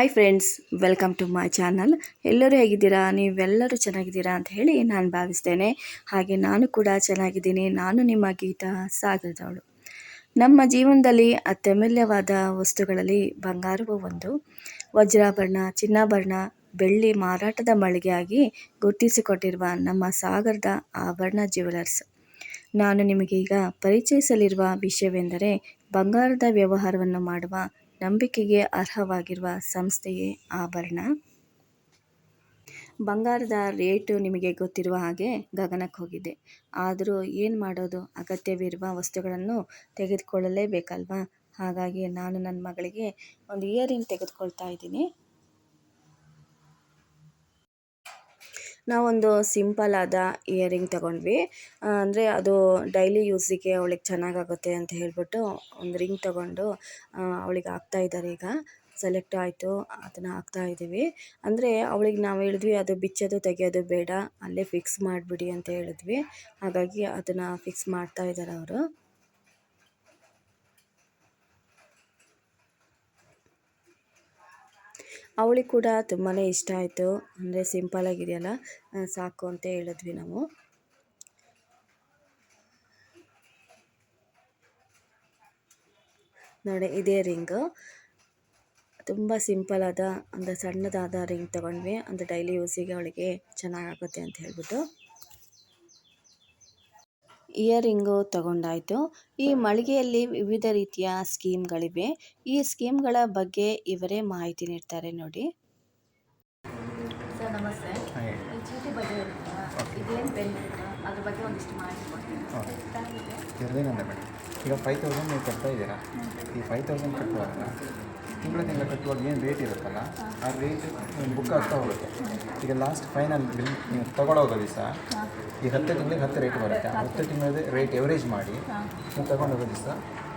Hi friends welcome to my channel ಎಲ್ಲರೂ ಹೇಗಿದ್ದೀರಾ? ನೀವೆಲ್ಲರೂ ಚೆನ್ನಾಗಿದ್ದೀರಾ ಅಂತ ಹೇಳಿ ನಾನು ಭಾವಿಸ್ತೇನೆ. ಹಾಗೆ ನಾನು ಕೂಡ ಚೆನ್ನಾಗಿದ್ದೀನಿ. ನಾನು ನಿಮ್ಮ ಗೀತಾ ಸಾಗರದವಳು. ನಮ್ಮ ಜೀವನದಲ್ಲಿ ಅತ್ಯಮೂಲ್ಯವಾದ ವಸ್ತುಗಳಲ್ಲಿ ಬಂಗಾರವು ಒಂದು. ವಜ್ರಾಭರಣ, ಚಿನ್ನಾಭರಣ, ಬೆಳ್ಳಿ ಮಾರಾಟದ ಮಳಿಗೆಯಾಗಿ ಗುರುತಿಸಿಕೊಟ್ಟಿರುವ ನಮ್ಮ ಸಾಗರದ ಆಭರಣ ಜ್ಯುವೆಲರ್ಸ್ ನಾನು ನಿಮಗೀಗ ಪರಿಚಯಿಸಲಿರುವ ವಿಷಯವೆಂದರೆ ಬಂಗಾರದ ವ್ಯವಹಾರವನ್ನು ಮಾಡುವ ನಂಬಿಕೆಗೆ ಅರ್ಹವಾಗಿರುವ ಸಂಸ್ಥೆಯೇ ಆಭರಣ? ಬಂಗಾರದ ರೇಟು ನಿಮಗೆ ಗೊತ್ತಿರುವ ಹಾಗೆ ಗಗನಕ್ಕೆ ಹೋಗಿದೆ. ಆದರೂ ಏನು ಮಾಡೋದು? ಅಗತ್ಯವಿರುವ ವಸ್ತುಗಳನ್ನು ತೆಗೆದುಕೊಳ್ಳಲೇಬೇಕಲ್ವಾ? ಹಾಗಾಗಿ ನಾನು ನನ್ನ ಮಗಳಿಗೆ ಒಂದು ಇಯರಿಂಗ್ ತೆಗೆದುಕೊಳ್ತಾ ಇದ್ದೀನಿ. ನಾವೊಂದು ಸಿಂಪಲ್ ಆದ ಇಯರಿಂಗ್ ತಗೊಂಡ್ವಿ. ಅಂದರೆ ಅದು ಡೈಲಿ ಯೂಸಿಗೆ ಅವಳಿಗೆ ಚೆನ್ನಾಗಾಗುತ್ತೆ ಅಂತ ಹೇಳಿಬಿಟ್ಟು ಒಂದು ರಿಂಗ್ ತಗೊಂಡು ಅವಳಿಗೆ ಹಾಕ್ತಾ ಇದ್ದಾರೆ ಈಗ. ಸೆಲೆಕ್ಟ್ ಆಯಿತು, ಅದನ್ನು ಹಾಕ್ತಾ ಇದ್ದೀವಿ. ಅಂದರೆ ಅವಳಿಗೆ ನಾವು ಹೇಳಿದ್ವಿ, ಅದು ಬಿಚ್ಚೋದು ತೆಗೆಯೋದು ಬೇಡ, ಅಲ್ಲೇ ಫಿಕ್ಸ್ ಮಾಡಿಬಿಡಿ ಅಂತ ಹೇಳಿದ್ವಿ. ಹಾಗಾಗಿ ಅದನ್ನು ಫಿಕ್ಸ್ ಮಾಡ್ತಾ ಇದ್ದಾರೆ ಅವರು. ಅವಳಿಗೆ ಕೂಡ ತುಂಬಾ ಇಷ್ಟ ಆಯಿತು. ಅಂದರೆ ಸಿಂಪಲಾಗಿದೆಯಲ್ಲ ಸಾಕು ಅಂತ ಹೇಳಿದ್ವಿ ನಾವು. ನೋಡಿ, ಇದೇ ರಿಂಗು. ತುಂಬ ಸಿಂಪಲಾದ ಅಂದರೆ ಸಣ್ಣದಾದ ರಿಂಗ್ ತೊಗೊಂಡ್ವಿ. ಅಂದರೆ ಡೈಲಿ ಯೂಸಿಗೆ ಅವಳಿಗೆ ಚೆನ್ನಾಗಾಗುತ್ತೆ ಅಂತ ಹೇಳ್ಬಿಟ್ಟು. ಇಯರಿಂಗು ತಗೊಂಡಾಯಿತು. ಈ ಮಳಿಗೆಯಲ್ಲಿ ವಿವಿಧ ರೀತಿಯ ಸ್ಕೀಮ್ಗಳಿವೆ. ಈ ಸ್ಕೀಮ್ಗಳ ಬಗ್ಗೆ ಇವರೇ ಮಾಹಿತಿ ನೀಡ್ತಾರೆ ನೋಡಿ. ಸರ್ ನಮಸ್ತೆ. ಈ ಚೀಟಿ ಬಗ್ಗೆ ಇದೇನು ಬೆನಿಫಿಟ್ ಅದ್ರ ಬಗ್ಗೆ ಒಂದಿಷ್ಟು ಮಾಹಿತಿ ಕೊಡ್ತೀನಿ ಓಕೆ. ಗೊತ್ತಾಗಿದೆ ಇರೋದೇನಂದ್ರೆ ಮೇಡಮ್. ಈಗ ಫೈವ್ ತೌಸಂಡ್ ನೀವು ಕಟ್ತಾ ಇದ್ದೀರಾ? ಈ ಫೈವ್ ತೌಸಂಡ್ ಕಟ್ಟುವಾಗ ತಿಂಗಳ ತಿಂಗಳ ಕಟ್ಟುವಾಗ ಏನು ರೇಟ್ ಇರುತ್ತಲ್ಲ ಆ ರೇಟ್ ಬುಕ್ ಆಗ್ತಾ ಹೋಗುತ್ತೆ. ಈಗ ಲಾಸ್ಟ್ ಫೈನಲ್ ಬಿಲ್ ನೀವು ತಗೊಳ್ಳೋಗೋ ದಿವಸ ಈ ಹತ್ತು ತಿಂಗಳಿಗೆ ಹತ್ತು ರೇಟ್ ಬರುತ್ತೆ. ಆ ಹತ್ತು ತಿಂಗಳದ್ದು ರೇಟ್ ಎವರೇಜ್ ಮಾಡಿ ನೀವು ತಗೊಂಡೋಗೋ ದಿವಸ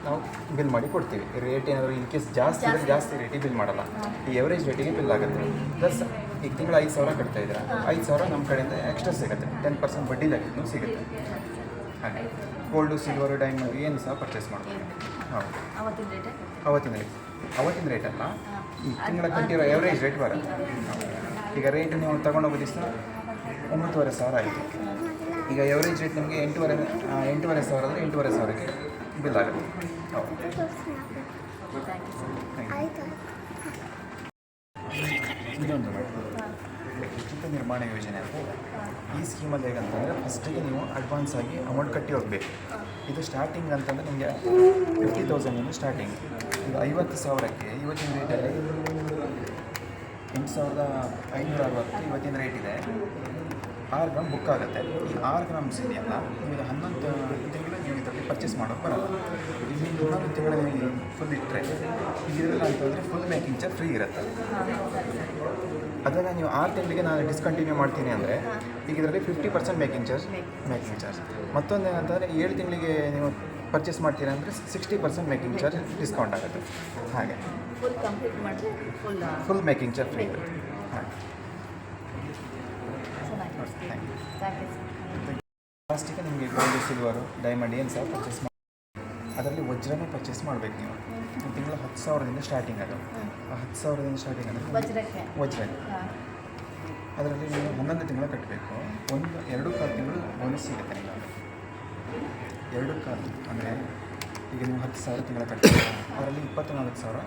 ನಾವು ಬಿಲ್ ಮಾಡಿ ಕೊಡ್ತೀವಿ. ರೇಟ್ ಏನಾದರೂ ಇನ್ ಕೇಸ್ ಜಾಸ್ತಿ ಇದ್ರೆ ಜಾಸ್ತಿ. ರೇಟಿಗೆ ಬಿಲ್ ಮಾಡಲ್ಲ. ಈ ಎವರೇಜ್ ರೇಟಿಗೆ ಬಿಲ್ ಆಗುತ್ತೆ. ಪ್ಲಸ್ ಈಗ ತಿಂಗಳು ಐದು ಸಾವಿರ ಕಟ್ತಾ ಇದ್ದೀರಾ. ಐದು ಸಾವಿರ ನಮ್ಮ ಕಡೆಯಿಂದ ಎಕ್ಸ್ಟ್ರಾ ಸಿಗುತ್ತೆ. ಟೆನ್ ಪರ್ಸೆಂಟ್ ಬಡ್ಡಿ ಲೆಕ್ಕನೂ ಸಿಗುತ್ತೆ. ಹಾಗೆ. ಗೋಲ್ಡು ಸಿಲ್ವರು ಡೈಮಂಡ್ ಏನು ಸಹ ಪರ್ಚೇಸ್ ಮಾಡ್ಬೋದು. ಹೌದು ಅವತ್ತಿನ ರೇಟ್ ಅವತ್ತಿನ ರೇಟ್ ಅಲ್ಲ. ಈ ತಿಂಗಳ ಕಟ್ಟಿರೋ ಎವರೇಜ್ ರೇಟ್ ಬರುತ್ತೆ. ಈಗ ರೇಟ್ ನೀವು ತಗೊಂಡೋಗೋ ದಿವಸ ಒಂಬತ್ತುವರೆ ಸಾವಿರ ಆಯಿತು. ಈಗ ಎವರೇಜ್ ರೇಟ್ ನಿಮಗೆ ಎಂಟೂವರೆ ಎಂಟುವರೆ ಸಾವಿರ ಅಂದರೆ ಎಂಟೂವರೆ ಸಾವಿರಕ್ಕೆ ಬಿಲ್ ಆಗುತ್ತೆ. ಇದೊಂದು ಉಚಿತ ನಿರ್ಮಾಣ ಯೋಜನೆ ಅಂತ. ಈ ಸ್ಕೀಮಲ್ಲಿ ಹೇಗಂತಂದರೆ ಫಸ್ಟಿಗೆ ನೀವು ಅಡ್ವಾನ್ಸ್ ಆಗಿ ಅಮೌಂಟ್ ಕಟ್ಟಿ ಹೋಗಬೇಕು. ಇದು ಸ್ಟಾರ್ಟಿಂಗ್ ಅಂತಂದರೆ ನಿಮಗೆ ಫಿಫ್ಟಿ ತೌಸಂಡಿಂದ ಸ್ಟಾರ್ಟಿಂಗ್ ಇದು ಐವತ್ತು ಸಾವಿರಕ್ಕೆ ಇವತ್ತಿನ ರೇಟಲ್ಲಿ ಎಂಟು ಸಾವಿರದ ಐನೂರ ಅರವತ್ತು, ಇವತ್ತಿನ ರೇಟ್ ಇದೆ. ಆರು ಗ್ರಾಮ್ ಬುಕ್ ಆಗುತ್ತೆ. ಈ ಆರು ಗ್ರಾಮ್ಸ್ ಇದೆಯಲ್ಲ ನೀವು ಹನ್ನೊಂದು ತಿಂಗಳ ನೀವು ಇದರಲ್ಲಿ ಪರ್ಚೇಸ್ ಮಾಡೋಕ್ಕೆ ಬರಲ್ಲ. ಇಲ್ಲಿ ಹನ್ನೊಂದು ತಿಂಗಳ ಫುಲ್ ಇಟ್ಟರೆ ಇದರಲ್ಲಿ ಅಂತಂದರೆ ಫುಲ್ ಮೇಕಿಂಗ್ ಚಾರ್ಜ್ ಫ್ರೀ ಇರುತ್ತೆ. ಅದನ್ನು ನೀವು ಆರು ತಿಂಗಳಿಗೆ ನಾನು ಡಿಸ್ಕಂಟಿನ್ಯೂ ಮಾಡ್ತೀನಿ ಅಂದರೆ ಈಗ ಇದರಲ್ಲಿ fifty percent making charge making charge ಮತ್ತೊಂದು ಏನಂತಂದರೆ ಏಳು ತಿಂಗಳಿಗೆ ನೀವು ಪರ್ಚೇಸ್ ಮಾಡ್ತೀರಾ ಅಂದರೆ sixty percent making charge discount ಆಗುತ್ತೆ. ಹಾಗೆ. ಫುಲ್ ಮೇಕಿಂಗ್ ಚಾರ್ಜ್ ಫ್ರೀ ಇರುತ್ತೆ. ಹಾಗೆ. ಥ್ಯಾಂಕ್ ಯು ಥ್ಯಾಂಕ್ ಯು ಲಾಸ್ಟಿಗೆ ನಿಮಗೆ ಗೋಲ್ಡ್ ಸಿಲ್ವರು ಡೈಮಂಡ್ ಏನು ಸಹ ಪರ್ಚೇಸ್ ಮಾಡಿ ಅದರಲ್ಲಿ ವಜ್ರನೇ ಪರ್ಚೇಸ್ ಮಾಡಬೇಕು ನೀವು. ತಿಂಗಳು ಹತ್ತು ಸಾವಿರದಿಂದ ಸ್ಟಾರ್ಟಿಂಗ್ ಅದು. ಹತ್ತು ಸಾವಿರದಿಂದ ಸ್ಟಾರ್ಟಿಂಗ್ ಅಂದರೆ ವಜ್ರಕ್ಕೆ. ವಜ್ರ ಅದರಲ್ಲಿ ನೀವು ಹನ್ನೊಂದು ತಿಂಗಳು ಕಟ್ಟಬೇಕು ಒಂದು ಎರಡು ಕಾಲು ತಿಂಗಳು ಬೋನಸ್ ಸಿಗುತ್ತೆ ನಿಮಗೆ. ಎರಡು ಕಾಲು ಅಂದರೆ ಈಗ ನೀವು ಹತ್ತು ಸಾವಿರ ತಿಂಗಳ ಕಟ್ಟಬೇಕು ಅದರಲ್ಲಿ ಇಪ್ಪತ್ತು ನಾಲ್ಕು ಸಾವಿರ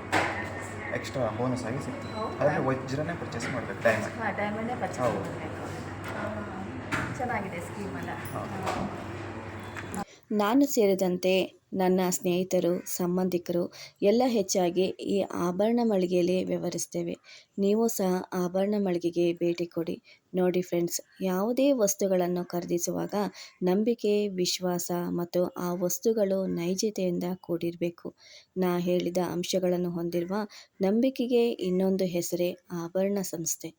ಎಕ್ಸ್ಟ್ರಾ ಬೋನಸ್ ಆಗಿ ಸಿಗ್ತದೆ. ಅದರಲ್ಲಿ ವಜ್ರನೇ ಪರ್ಚೇಸ್ ಮಾಡಬೇಕು ಡೈಮಂಡ್ ಹೌದು. ಚೆನ್ನಾಗಿದೆ ಸ್ಕೀಮ್ ಎಲ್ಲ. ನಾನು ಸೇರಿದಂತೆ ನನ್ನ ಸ್ನೇಹಿತರು, ಸಂಬಂಧಿಕರು ಎಲ್ಲ ಹೆಚ್ಚಾಗಿ ಈ ಆಭರಣ ಮಳಿಗೆಯಲ್ಲಿ ವ್ಯವಹರಿಸ್ತೇವೆ ನೀವು ಸಹ ಆಭರಣ ಮಳಿಗೆಗೆ ಭೇಟಿ ಕೊಡಿ. ನೋಡಿ ಫ್ರೆಂಡ್ಸ್ ಯಾವುದೇ ವಸ್ತುಗಳನ್ನು ಖರೀದಿಸುವಾಗ ನಂಬಿಕೆ, ವಿಶ್ವಾಸ ಮತ್ತು ಆ ವಸ್ತುಗಳು ನೈಜತೆಯಿಂದ ಕೂಡಿರಬೇಕು. ನಾ ಹೇಳಿದ ಅಂಶಗಳನ್ನು ಹೊಂದಿರುವ ನಂಬಿಕೆಗೆ ಇನ್ನೊಂದು ಹೆಸರೇ ಆಭರಣ ಸಂಸ್ಥೆ.